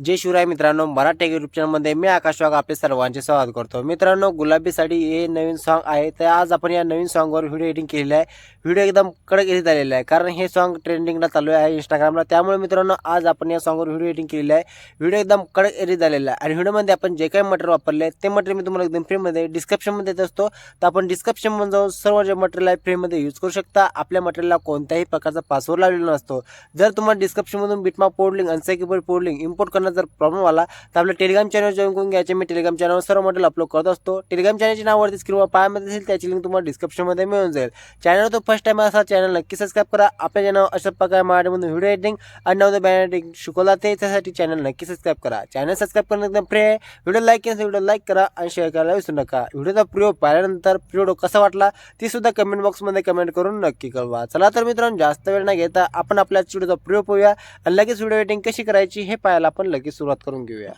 जय शिवराय मित्रांनो मराठी युट्यूब चॅनलमध्ये मी आकाश वाघ आपले सर्वांचे स्वागत करतो. मित्रांनो गुलाबी साडी हे नवीन सॉन्ग आहे. तर आज आपण या नवीन सॉन्गवर व्हिडिओ एडिटिंग केलेला आहे. व्हिडिओ एकदम कडक एडिट झालेला आहे कारण हे सॉन्ग ट्रेंडिंगला चालू आहे इंस्टाग्रामला त्यामुळे मित्रांनो आज आपण या सॉन्गवर व्हिडिओ एडिटिंग केलेला आहे. व्हिडिओ एकदम कडक एडिट झालेला आहे. आणि व्हिडिओमध्ये आपण जे काही मटेरियल वापरले ते मटेरियल मी तुम्हाला एकदम फ्रीमध्ये डिस्क्रिप्शनमध्ये देत असतो. तर आपण डिस्क्रिप्शनमध्ये जाऊन सर्व जे मटेरियल आहे फ्रीमध्ये यूज करू शकता. आपल्या मटेरियलला कोणत्याही प्रकारचा पासवर्ड लावलेला नसतो. जर तुम्हाला डिस्क्रिप्शनमधून बिटमा पोर्डलिंग अनसेक्युबर पोडलिंग इम्पोर्ट करणं करण्यात जर प्रॉब्लेम आला तर आपल्या टेलिग्राम चॅनल जॉईन करून घ्यायचे. मी टेलिग्राम चॅनलवर सर्व मॉडेल अपलोड करत असतो. टेलिग्राम चॅनलची नावावरती स्क्रीनवर पायामध्ये असेल त्याची लिंक तुम्हाला डिस्क्रिप्शनमध्ये मिळून जाईल. चॅनल तो फर्स्ट टाइम असा चॅनल नक्की सबस्क्राईब करा. आपल्या चॅनल अशा प्रकारे मराठीमधून व्हिडिओ एडिटिंग आणि नवतं बॅन एडिंग शिकवला ते त्यासाठी चॅनल नक्की सबस्क्राईब करा. चॅनल सबस्क्राईब करणं एकदम फ्री आहे. व्हिडिओ लाईक केला व्हिडिओ लाईक करा आणि शेअर करायला विसरू नका. व्हिडिओचा प्रयोग पाहिल्यानंतर व्हिडिओ कसा वाटला ती सुद्धा कमेंट बॉक्समध्ये कमेंट करून नक्की कळवा. चला तर मित्रांनो जास्त वेळ न घेता आपण आपल्या व्हिडिओचा प्रयोग पाहूया आणि लगेच व्हिडिओ एडिटिंग कशी करायची हे पाहायला आपण लगेच सुरुवात करून घेऊया.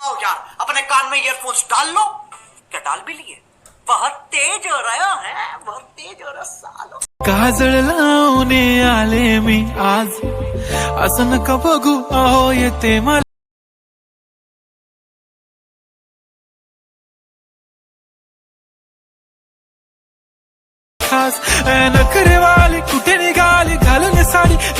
आओ यार अपने कान में ईयरफोन्स डाल लो. क्या डाल भी लिए? बहुत तेज हो रहा है बहुत तेज हो रहा सालो. काजळ लावणे आले मी आज। असं नका बघू अहो येते मला खास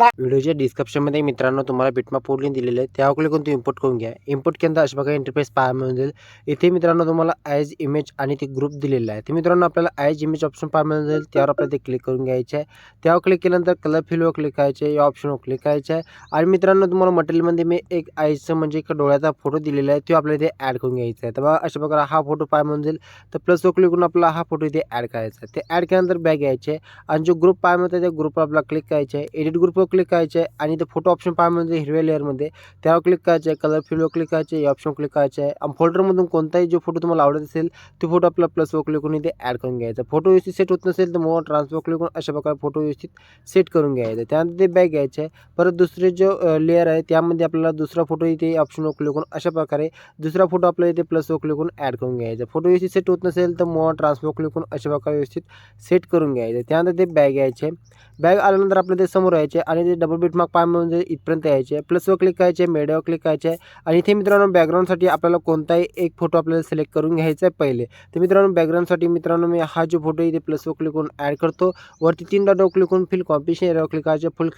व्हिडिओच्या डिस्क्रिप्शनमध्ये मित्रांनो तुम्हाला बिटमा पोर्टलिंग दिलेले आहे त्यावर क्लिक करून तुम्ही इम्पोर्ट करून घ्या. इम्पोर्ट केल्यानंतर अशा प्रकारे इंटरफेस पाहायला मिळून जाईल. इथे मित्रांनो तुम्हाला आयज इमेज आणि ते ग्रुप दिलेला आहे. ते मित्रांनो आपल्याला ॲज इमेज ऑप्शन पाहायला मिळून जाईल. त्यावर आपल्याला ते क्लिक करून घ्यायचे आहे. त्यावर क्लिक केल्यानंतर कलर फिलवर क्लिक करायचे या ऑप्शनवर क्लिक करायचं आहे. आणि मित्रांनो तुम्हाला मटेरियलमध्ये मी एक आईचं म्हणजे एक डोळ्याचा फोटो दिलेला आहे. तो आपल्याला इथे ॲड करून घ्यायचा आहे. तर बघा अशा प्रकारे हा फोटो पाहायला मिळून जाईल. तर प्लसवर क्लिक करून आपला हा फोटो इथे ॲड करायचा आहे. ते ॲड केल्यानंतर बॅग घ्यायचे आणि जो ग्रुप पाहायला मिळतो त्या ग्रुपवर आपल्याला क्लिक करायचे आहे. एडिट फोटोवर क्लिक करायचे आहे आणि ते फोटो ऑप्शन पाहायला म्हणजे हिरव्या लेअरमध्ये त्यावर क्लिक करायचे आहे कलर फिलवर क्लिक करायचे या ऑप्शन क्लिक करायचे आहे. आणि फोल्डरमधून कोणताही जो फोटो तुम्हाला आवडत असेल तो फोटो आपला प्लसवर क्लिक करून इथे ॲड करून घ्यायचा फोटो व्यवस्थित सेट होत नसेल तर मोबाईल ट्रान्सफर क्लिक करून अशा प्रकारे फोटो व्यवस्थित सेट करून घ्यायचा त्यानंतर ते बॅग घ्यायचे आहे. परत दुसरे जो लेअर आहे त्यामध्ये आपल्याला दुसरा फोटो इथे ऑप्शनवर क्लिक करून अशा प्रकारे दुसरा फोटो आपल्याला इथे प्लसवर क्लिक करून ॲड करून घ्यायचा फोटो व्यवस्थित सेट होत नसेल तर मोबाईल ट्रान्सफर क्लिक करून अशा प्रकारे व्यवस्थित सेट करून घ्यायचं त्यानंतर ते बॅग घ्यायचे बॅग आल्यानंतर आपल्याला ते समोर यायचे आणि ते डबल बीट मार्क पाय म्हणजे इथपर्यंत यायचे. प्लसवर क्लिक करायचे मेडवर क्लिक करायचे. आणि इथे मित्रांनो बॅकग्राऊंडसाठी आपल्याला कोणताही एक फोटो आपल्याला सिलेक्ट करून घ्यायचा आहे पहिले. तर मित्रांनो बॅकग्राऊंडसाठी मित्रांनो मी हा जो फोटो इथे प्लसवर क्लिक करून ॲड करतो. वरती तीन डॉटवर क्लिक करून फिल कॉम्पिशन एरियावर क्लिक करायचे. फुल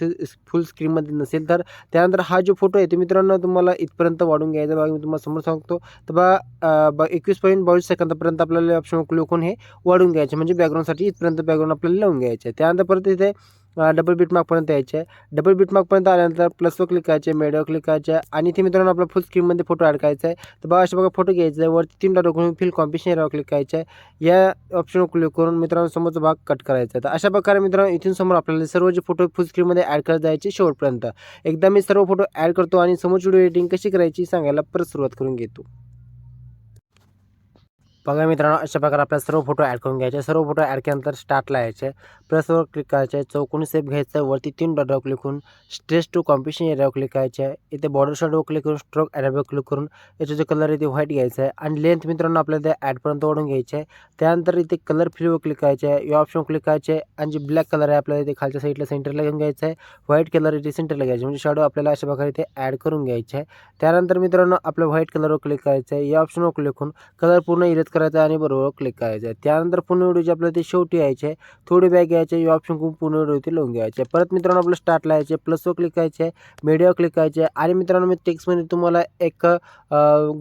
फुल स्क्रीनमध्ये नसेल तर. त्यानंतर हा जो फोटो आहे तो मित्रांनो तुम्हाला इथपर्यंत वाढून घ्यायचा बघा मी तुम्हाला समोर सांगतो. तर बा बा एकवीस पॉईंट बावीस सेकंदापर्यंत आपल्याला ऑप्शन क्लिक करून हे वाढून घ्यायचे. म्हणजे बॅकग्राऊंडसाठी इथपर्यंत बॅकग्राऊंड आपल्याला लावून घ्यायचे. त्यानंतर परत इथे डबल बीट मार्कपर्यंत यायचे. आहे डबल बीट मार्कपर्यंत आल्यानंतर प्लसवर क्लिक करायचे मेडवर क्लिक करायचे. आणि ते मित्रांनो आपला फुल स्क्रीनमध्ये फोटो ॲड करायचा आहे तर बघा अशा बघा फोटो घ्यायचा. आहे वरती तीन डॉट करून फिल कॉम्पिशन एरियावर क्लिक करायचे. आहे या ऑप्शनवर क्लिक करून मित्रांनो समोरचा भाग कट करायचा. आहे तर अशा प्रकारे मित्रांनो इथून समोर आपल्याला सर्व जे फोटो फुल स्क्रीनमध्ये ॲड करत जायचे शेवटपर्यंत. एकदा मी सर्व फोटो ॲड करतो आणि समोरची व्हिडिओ एडिटिंग कशी करायची सांगायला परत सुरुवात करून घेतो. बघा मित्रांनो अशा प्रकारे आपल्याला सर्व फोटो ॲड करून घ्यायचे. सर्व फोटो ॲड केल्यानंतर स्टार्टला यायचे. प्लसवर क्लिक करायचं आहे. चौकोनी सेप घ्यायचं आहे. वरती तीन डॉटवर क्लिक करून स्ट्रेस टू कॉम्पिशन एरियावर क्लिक करायचं आहे. इथे बॉर्डर शॉटवर क्लिक करून स्ट्रोक एरियावर क्लिक करून याचा जो कलर आहे ते व्हाईट घ्यायचा आहे. आणि लेंथ मित्रांनो आपल्याला त्या ॲडपर्यंत ओढून घ्यायचे आहे. त्यानंतर इथे कलर फिलवर क्लिक करायचे आहे. या ऑप्शन क्लिक करायचं आहे. आणि जे ब्लॅक कलर आहे आपल्याला इथे खालच्या साईडला सेंटरला घेऊन घ्यायचं आहे. व्हाईट कलर इथे सेंटरला घ्यायचे म्हणजे शॅडो आपल्याला अशा प्रकारे इथे ॲड करून घ्यायचे आहे. त्यानंतर मित्रांनो आपलं व्हाईट कलरवर क्लिक करायचं आहे. या ऑप्शनवर क्लिक करून कलर पूर्ण इरेज करायचा आहे आणि बरोबर क्लिक करायचं आहे. त्यानंतर पूर्ण व्हिडिओचे आपल्याला ते शेवटी यायचे आहे. थोडी बॅग घ्यायचे हे ऑप्शन खूप पुनर्वृत्ती लावून घ्यायचे. परत मित्रांनो आपलं स्टार्टला यायचे प्लसवर क्लिक करायचे आहे मीडियावर क्लिक करायचे. आहे आणि मित्रांनो मी टेक्स्टमध्ये तुम्हाला एक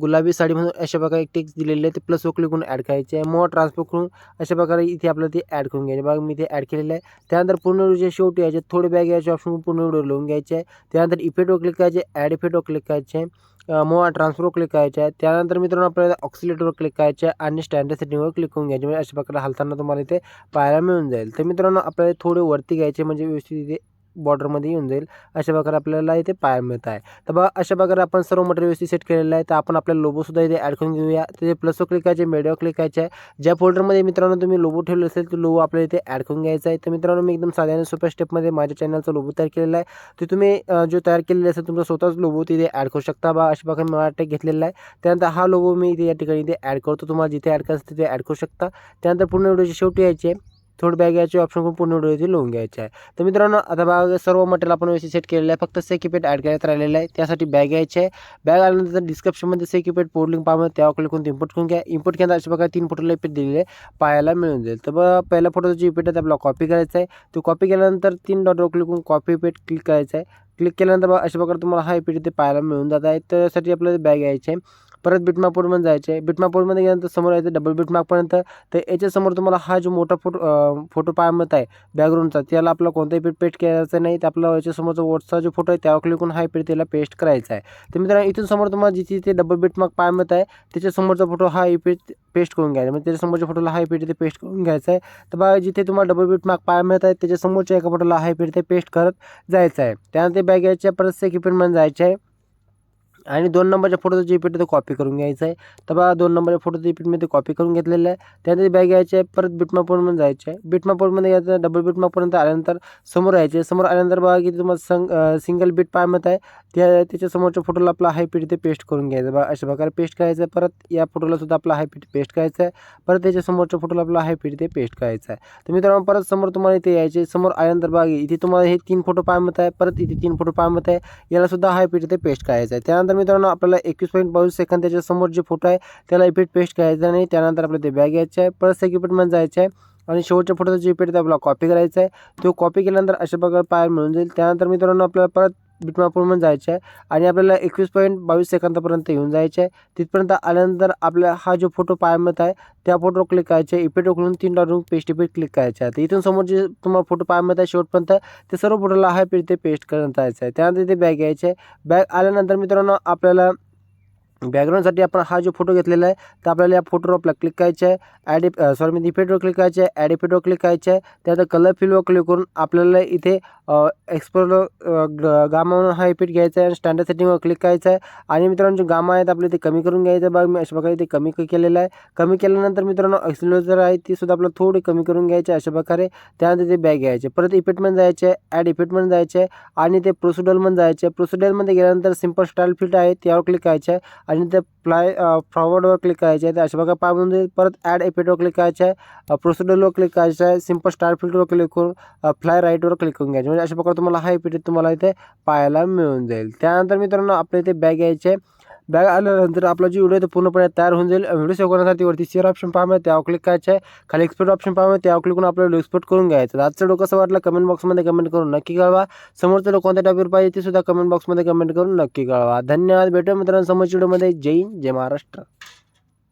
गुलाबी साडी म्हणून अशा प्रकारे एक टेक्स्ट दिलेले आहे. ते प्लसवर क्लिक करून ॲड करायचे आहे. मग ट्रान्सफर करून अशा प्रकारे इथे आपल्याला ते ॲड करून घ्यायचे बघा मी ते ॲड केलेलं आहे. त्यानंतर पूर्ण शेवटी यायचे. थोडे बॅग यायचे ऑप्शन पूर्ण लावून घ्यायचे. आहे त्यानंतर इफेक्टवर क्लिक करायचे ॲड इफेक्टवर क्लिक करायचे. आहे ट्रान्सफरवर क्लिक करायचे आहे त्यानंतर मित्रांनो आपल्याला ऑक्सिलेटरवर क्लिक करायचे आहे आणि स्टँडर्ड सेटिंगवर क्लिक करून घ्यायचे. म्हणजे अशा प्रकारे हलताना तुम्हाला इथे पाहायला मिळून जाईल. तर मित्रांनो आपल्याला थोडे वरती घ्यायचे म्हणजे व्यवस्थित इथे बॉर्डरमध्ये येऊन जाईल. अशा प्रकारे आपल्याला इथे पाहायला मिळत आहे. तर बघा अशा प्रकारे आपण सर्व मटेरियल व्यवस्थित सेट केलेलं आहे. तर आपण आपल्या लोबोसुद्धा इथे ॲड करून घेऊया. तिथे प्लसवर क्लिक करायचे मेडिओ क्लिक करायचे आहे. ज्या फोल्डरमध्ये मित्रांनो तुम्ही लोबो ठेवले असेल तो लोबो आपल्याला इथे ॲड करून घ्यायचा आहे. तर मित्रांनो मी एकदम साध्या आणि सोप्या स्टेपमध्ये माझ्या चॅनलचा लोबो तयार केलेला आहे. ते तुम्ही जो तयार केलेला असेल तुमचा स्वतःच लोबो तिथे ॲड करू शकता. बा अशा प्रकारे मला टेक घेतलेला आहे. त्यानंतर हा लोबो मी इथे या ठिकाणी इथे ॲड करतो. तुम्हाला जिथे ॲड करायचं तिथे ॲड करू शकता. त्यानंतर पूर्ण व्हिडिओची शेवटी यायचे. थोडं बॅग यायचे ऑप्शन करून पूर्ण व्हिडिओ लोन लिहून घ्यायचे आहे. तर मित्रांनो आता बघा सर्व मटेरियल आपण व्यवस्थित सेट केलेलं आहे. फक्त सेकिपेट ॲड करायचं राहिलेलं आहे. त्यासाठी बॅग यायची आहे. बॅग आल्यानंतर डिस्क्रिप्शनमध्ये सेकिपेट पोर्ट लिंक पाहा त्यावर क्लिक करून इम्पोर्ट करून घ्या. इम्पोर्ट केल्यानंतर अशा प्रकारे तीन फोटोला इपेट दिलेले पाहायला मिळून जाईल. तर बघा पहिल्या फोटोचा जो इपेट आहे ते कॉपी करायचा आहे. तो कॉपी केल्यानंतर तीन डॉटवर क्लिक करून कॉपी इपेट क्लिक करायचा आहे. क्लिक केल्यानंतर अशा प्रकारे तुम्हाला हा इपेट इथे पाहायला मिळून जात आहे. त्यासाठी आपल्याला बॅग यायचे आहे. परत बिटमापूरमध्ये जायचे. आहे बिटमापूरमध्ये गेल्यानंतर समोर यायचं डबल बिटमॅपपर्यंत तर याच्यासमोर तुम्हाला हा जो मोठा फोटो फोटो पाहायला आहे बॅकग्राऊंडचा त्याला आपला कोणताही पीठ पेस्ट करायचं नाही. तर आपला याच्यासमोरचा वॉट्सचा जो फोटो आहे त्यावर क्लिक करून हा पीठ त्याला पेस्ट करायचा आहे. तर मित्रांनो इथून समोर तुम्हाला जिथे जिथे डबल बिटमार्क पाहायला आहे त्याच्यासमोरचा फोटो हा पीठ पेस्ट करून घ्यायचा. म्हणजे त्याच्यासमोरच्या फोटोला हा पीठ इथे पेस्ट करून घ्यायचा आहे. तर बघा जिथे तुम्हाला डबल बिटमार्क पाहायला मिळत आहे त्याच्यासमोरच्या एका फोटोला हा पीठ ते पेस्ट करत जायचं आहे. त्यानंतर बॅग यायच्या परत सेकिपेंटमध्ये जायचं आहे. आणि दोन नंबरच्या फोटोचं जे पीठ ते कॉपी करून घ्यायचं आहे. तर बघा दोन नंबरच्या फोटोचं इफेक्ट मी ते कॉपी करून घेतलेलं आहे. त्यानंतर बॅग यायचे आहे परत बिटमाप जायचं जायचे आहे. बिटमाप यायचं डबल बिटमापर्यंत आल्यानंतर समोर यायचे समोर आल्यानंतर बघा की तुम्हाला संग सिंगल बिट पाय मत आहे. त्या त्याच्यासमोरच्या फोटोला आपला हाय पीठ ते पेस्ट करून घ्यायचं बघा अशा प्रकारे पेस्ट करायचं आहे. परत या फोटोला सुद्धा आपला हाय पीट पेस्ट करायचं आहे. परत त्याच्या समोरच्या फोटोला आपला हाय पीठ ते पेस्ट करायचं आहे. तर मित्रांनो परत समोर तुम्हाला इथे यायचे समोर आल्यानंतर बघा इथे तुम्हाला हे तीन फोटो पाय मत आहे. परत इथे तीन फोटो पाय मत आहे. याला सुद्धा हाय पीठ ते पेस्ट करायचं आहे. त्यानंतर मित्रांनो आपल्याला एकवीस पॉईंट बावीस सेकंद त्याच्यासमोर जे फोटो आहे त्याला इफेक्ट पेस्ट करायचा नाही त्यानंतर आपल्याला ते बॅग घ्यायचं आहे. परत सेक्युपमेंट जायचं आहे. आणि शेवटच्या फोटोचा जे इफेक्ट आहे आपल्याला कॉपी करायचा आहे. तो कॉपी केल्यानंतर अशा प्रकारे पाहायला मिळून जाईल. त्यानंतर मित्रांनो आपल्याला परत बिटमापूरमध्ये जायचं आहे. आणि आपल्याला एकवीस पॉईंट बावीस सेकंदापर्यंत येऊन जायचं आहे. तिथपर्यंत आल्यानंतर आपल्या हा जो फोटो पाय मिळत आहे त्या फोटोवर क्लिक करायचे इपेट उकळून तीन डॉट पेस्ट इपेट क्लिक करायचे आहे. तर इथून समोर जे तुम्हाला फोटो पाय मिळत आहे शेवटपर्यंत ते सर्व फोटोला हा पेज ते पेस्ट करत जायचं आहे. त्यानंतर इथे बॅग यायचे बॅग आल्यानंतर मित्रांनो आपल्याला बॅकग्राऊंडसाठी आपण हा जो फोटो घेतलेला आहे तर आपल्याला या फोटोवर क्लिक करायचं आहे. ॲड सॉरी मी इफेक्टवर क्लिक करायचं आहे. ॲड इफेक्टवर क्लिक करायचं आहे. त्यानंतर कलर फिल्डवर क्लिक करून आपल्याला इथे एक्सप्लोर गामा म्हणून हा इफेक्ट घ्यायचा आहे आणि स्टँडर्ड सेटिंगवर क्लिक करायचं आहे. आणि मित्रांनो जे गामा आहेत आपले ते कमी करून घ्यायचं आहे. बघ मी अशा प्रकारे ते कमी केलेलं आहे. कमी केल्यानंतर मित्रांनो एक्सप्लोजर आहे ती सुद्धा आपल्याला थोडी कमी करून घ्यायची अशा प्रकारे. त्यानंतर ते बॅग घ्यायचे. परत इफेक्टमध्ये जायचे आहे. ॲड इफेक्टमध्ये जायचे आहे. आणि ते प्रोसिडलमध्ये जायचे आहे. प्रोसिडलमध्ये गेल्यानंतर सिंपल स्टाईल फिट आहे त्यावर क्लिक करायचे आहे. आणि ते फ्लाय फॉरवर्डवर क्लिक करायचे. आहे ते अशा प्रकारे पाहून जाईल परत ॲड इफेक्टवर क्लिक करायचं. आहे प्रोसिडरवर क्लिक करायचं. आहे सिंपल स्टार फिल्टवर क्लिक करून फ्लाय राईटवर क्लिक करून घ्यायचे. म्हणजे अशा प्रकारे तुम्हाला हा इफेक्ट तुम्हाला इथे पाहायला मिळून जाईल. त्यानंतर मित्रांनो आपल्या इथे बॅग यायचे. बॅग आल्यानंतर आपला जो व्हिडिओ तो पूर्णपणे तयार होऊन जाईल. व्हिडिओ शिकवण्यासाठी वरती शेअर ऑप्शन पाहा त्यावर क्लिक करायचं आहे. खाली एक्सपोर्ट ऑप्शन पाहा त्यावर क्लिक करून आपल्याला एक्सपोर्ट करून घ्यायचं. आजचं डोकं कसं वाटलं कमेंट बॉक्समध्ये कमेंट करून नक्की कळवा. समोरचं लोक कोणत्या टॉपिक पाहिजे ते सुद्धा कमेंट बॉक्समध्ये कमेंट करून नक्की कळवा. धन्यवाद. भेटू मित्रांनो समोरच्या व्हिडिओमध्ये जय हिंद जय महाराष्ट्र.